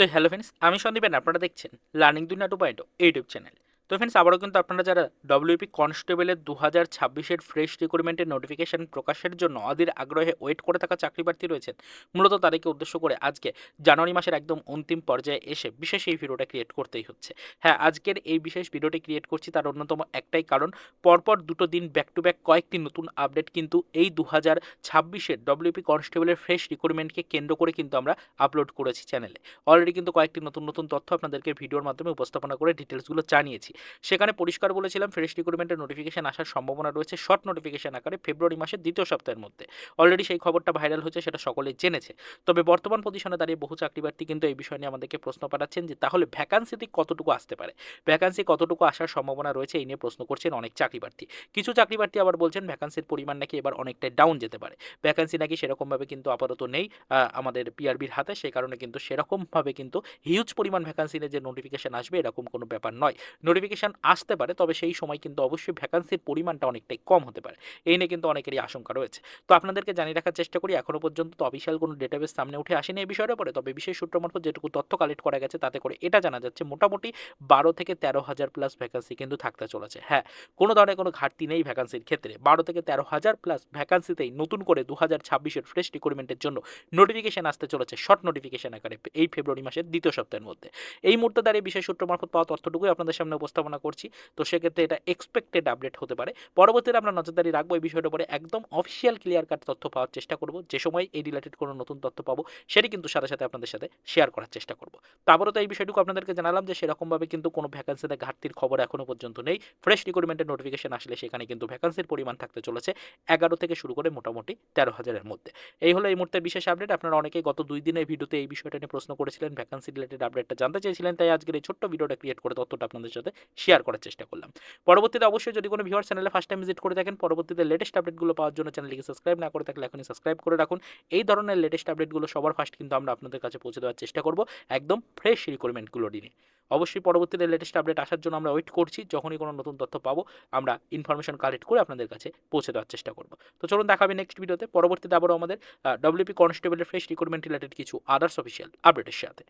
তো hello friends আমি সন্দীপেন আপনারা দেখছেন learning Duniya two point YouTube channel তো ফ্রেন্ডস আবারও কিন্তু আপনারা যারা ডব্লিউপি কনস্টেবলের দু হাজার ছাব্বিশের ফ্রেশ রিক্রুটমেন্টের নোটিফিকেশন প্রকাশের জন্য অধীর আগ্রহে ওয়েট করে থাকা চাকরি প্রার্থী রয়েছেন, মূলত তাদেরকে উদ্দেশ্য করে আজকে জানুয়ারি মাসের একদম অন্তিম পর্যায়ে এসে বিশেষ এই ভিডিওটা ক্রিয়েট করতেই হচ্ছে। হ্যাঁ আজকের এই বিশেষ ভিডিওটি ক্রিয়েট করছি তার অন্যতম একটাই কারণ, পরপর দুটো দিন ব্যাক টু ব্যাক কয়েকটি নতুন আপডেট কিন্তু এই দু হাজার ছাব্বিশের ডব্লিউপি কনস্টেবলের ফ্রেশ রিক্রুটমেন্টকে কেন্দ্র করে কিন্তু আমরা আপলোড করেছি চ্যানেলে অলরেডি কিন্তু কয়েকটি নতুন নতুন তথ্য আপনাদেরকে ভিডিওর মাধ্যমে উপস্থাপনা করে ডিটেলসগুলো জানিয়েছি। সেখানে পরিষ্কার বলেছিলাম ফ্রেশ রিক্রুটমেন্টের নোটিফিকেশন আসার সম্ভাবনা রয়েছে শর্ট নোটিফিকেশন আকারে ফেব্রুয়ারি মাসের দ্বিতীয় সপ্তাহের মধ্যে। অলরেডি সেই খবরটা ভাইরাল হচ্ছে সেটা সকলেই জেনেছে। তবে বর্তমান পজিশনে দাঁড়িয়ে বহু চাকরিপ্রার্থী কিন্তু এই বিষয় নিয়ে আমাদেরকে প্রশ্ন পাঠাচ্ছেন যে, তাহলে ভ্যাকান্সিতে কতটুকু আসতে পারে? ভ্যাকান্সি কতটুকু আসার সম্ভাবনা রয়েছে, এই নিয়ে প্রশ্ন করছেন অনেক চাকরিপ্রার্থী। কিছু চাকরিপ্রার্থী আবার বলছেন ভ্যাকান্সির পরিমাণ নাকি এবার অনেকটাই ডাউন যেতে পারে। ভ্যাকান্সি নাকি সেরকমভাবে কিন্তু আপাতত নেই আমাদের পিআরবির হাতে, সেই কারণে কিন্তু সেরকমভাবে কিন্তু হিউজ পরিমাণ ভ্যাকান্সি যে নোটিফিকেশন আসবে, এরকম কোনো ব্যাপার নয়। নোটিফিকেশন আসতে পারে, তবে সেই সময় কিন্তু অবশ্যই ভ্যাকান্সির পরিমাণটা অনেকটাই কম হতে পারে। এই নিয়ে কিন্তু অনেকেরই আশঙ্কা রয়েছে। তো আপনাদেরকে জানিয়ে রাখার চেষ্টা করি, এখনও পর্যন্ত তো অফিসিয়াল কোনো ডেটাবেস সামনে উঠে আসেনি এই বিষয়ের উপরে তবে বিশেষ সূত্র মারফত যেটুকু তথ্য কালেক্ট করা গেছে, তাতে করে এটা জানা যাচ্ছে মোটামুটি বারো থেকে তেরো হাজার প্লাস ভ্যাকান্সি কিন্তু থাকতে চলেছে। হ্যাঁ কোনো ধরনের কোনো ঘাটতি নেই ভ্যাকান্সির ক্ষেত্রে। বারো থেকে তেরো হাজার প্লাস ভ্যাকান্সিতেই নতুন করে দু হাজার ছাব্বিশের ফ্রেশ রিক্রুটমেন্টের জন্য নোটিফিকেশন আসতে চলেছে শর্ট নোটিফিকেশন আকারে, এই ফেব্রুয়ারি মাসের দ্বিতীয় সপ্তাহের মধ্যে। এই মুহূর্তে দাঁড়িয়ে বিশেষ সূত্র মারফত পাওয়া তথ্যটুকুই আপনাদের সামনে উপস্থাপনা করছি। তো সেক্ষেত্রে এটা এক্সপেক্টেড আপডেট হতে পারে। পরবর্তীতে আমরা নজরদারি রাখব এই বিষয়টার উপরে। একদম অফিসিয়াল ক্লিয়ার কাট তথ্য পাওয়ার চেষ্টা করব। যে সময় এই রিলেটেড কোনো নতুন তথ্য পাবো, সেটি কিন্তু সাথে সাথে আপনাদের সাথে শেয়ার করার চেষ্টা করব। তারপরে তো এই বিষয়টুকু আপনাদেরকে জানালাম যে সেরকমভাবে কিন্তু কোনো ভ্যাকান্সিতে ঘাটতির খবর এখনও পর্যন্ত নেই। ফ্রেশ রিক্রুটমেন্টের নোটিফিকেশন আসলে সেখানে কিন্তু ভ্যাকান্সির পরিমাণ থাকতে চলেছে এগারো থেকে শুরু করে মোটামুটি তেরো হাজারের মধ্যে। এই হলো এই মুহূর্তের বিশেষ আপডেট আপনারা অনেকেই গত দুই দিনের ভিডিওতে এই বিষয়টা নিয়ে প্রশ্ন করেছিলেন ভ্যাকান্সি রিলেটেড আপডেটটা জানতে চেয়েছিলেন, তাই আজকের এই ছোট্ট ভিডিওটা ক্রিয়েট করে তথ্যটা আপনাদের সাথে শেয়ার করার চেষ্টা করলাম। পরবর্তীতে অবশ্যই যদি কোনো ভিউয়ার চ্যানেলে ফার্স্ট টাইম ভিজিট করে থাকেন, পরবর্তীতে লেটেস্ট আপডেটগুলো পাওয়ার জন্য চ্যানেলটিকে সাবস্ক্রাইব না করে থাকলে এখনই সাবস্ক্রাইব করে রাখুন। এই ধরনের লেটেস্ট আপডেটগুলো সবার ফার্স্ট কিন্তু আমরা আপনাদের কাছে পৌঁছে দেওয়ার চেষ্টা করব, একদম ফ্রেশ রিক্রুটমেন্টগুলো নিয়ে। অবশ্যই পরবর্তীতে লেটেস্ট আপডেট আসার জন্য আমরা ওয়েট করছি, যখনই কোনো নতুন তথ্য পাবো, আমরা ইনফরমেশন কালেক্ট করে আপনাদের কাছে পৌঁছে দেওয়ার চেষ্টা করব। তো চলুন দেখাবে নেক্সট ভিডিওতে পরবর্তীতে আবারও আমাদের ডব্লিউপি কনস্টেবলের ফ্রেশ রিক্রুটমেন্ট রিলেটেড কিছু আদার্স অফিসিয়াল আপডেটের সাথে।